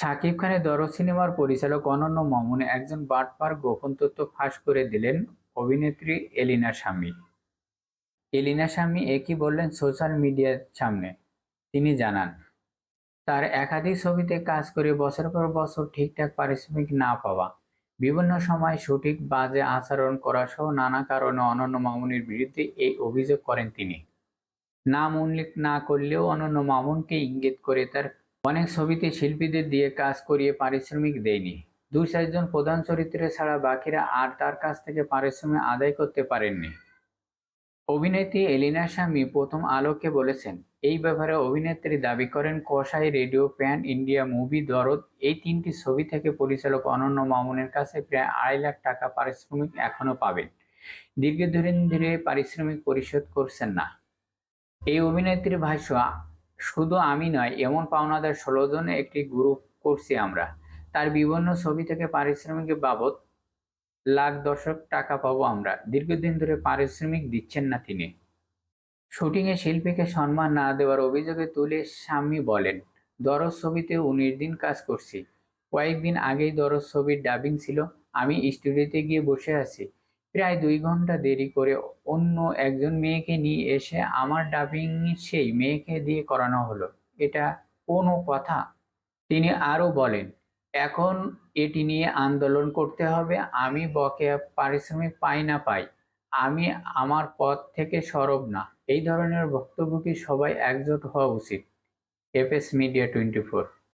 শাকিব খানের দরদ সিনেমার পরিচালক অনন্য মামুন একজন বাটপার গোপন তথ্য ফাঁস করে দিলেন অভিনেত্রী এলিনা স্বামী এলিনা স্বামী একই বললেন সোশ্যাল মিডিয়ার সামনে। তিনি জানান, তার একাধিক ছবিতে কাজ করে বছর পর বছর ঠিকঠাক পারিশ্রমিক না পাওয়া, বিভিন্ন সময় সঠিক বাজে আচরণ করা সহ নানা কারণে অনন্য মামুনের বিরুদ্ধে এই অভিযোগ করেন তিনি। নাম উল্লেখ না করলেও অনন্য মামুনকে ইঙ্গিত করে তার অনেক ছবিতে শিল্পীদের দিয়ে কাজ করিয়ে পারিশ্রমিক দেয়নি। দুই চারজন প্রধান চরিত্রে ছাড়া বাকিরা আর তার কাছ থেকে পারিশ্রমিক আদায় করতে পারেননি। অভিনেত্রী এলিনা স্বামী প্রথম আলোকে বলেছেন, এই ব্যাপারে অভিনেত্রী দাবি করেন, কসাই রেডিও, প্যান ইন্ডিয়া মুভি, দরদ, এই তিনটি ছবি থেকে পরিচালক অনন্য মামুনের কাছে প্রায় আড়াই লাখ টাকা পারিশ্রমিক এখনও পাবেন। দীর্ঘদিন ধরে পারিশ্রমিক পরিশোধ করছেন না। এই অভিনেত্রীর ভাষ্য শুধু আমি নয়, এমন পাওনাদার ষোলো জনে একটি গ্রুপ করছি আমরা। তার বিভিন্ন ছবি থেকে পারিশ্রমিকের বাবদ লাখ দশক টাকা পাবো আমরা। দীর্ঘদিন ধরে পারিশ্রমিক দিচ্ছেন না তিনি। শুটিংয়ে শিল্পীকে সম্মান না দেওয়ার অভিযোগে তুলে স্বামী বলেন, দরজ ছবিতে উনিশ দিন কাজ করছি। কয়েকদিন আগেই দরজ ছবির ডাবিং ছিল। আমি স্টুডিওতে গিয়ে বসে আছি। প্রায় দুই ঘণ্টা দেরি করে অন্য একজন মেয়েকে নিয়ে এসে আমার ডাবিং সেই মেয়েকে দিয়ে করানো হলো। এটা কোনো কথা। তিনি আরও বলেন, এখন এটি নিয়ে আন্দোলন করতে হবে। আমি বকেয়া পারিশ্রমিক পাই না পাই। আমি আমার পথ থেকে সরব না। এই ধরনের বক্তব্য কি সবাই একজোট হওয়া উচিত? FS media twenty four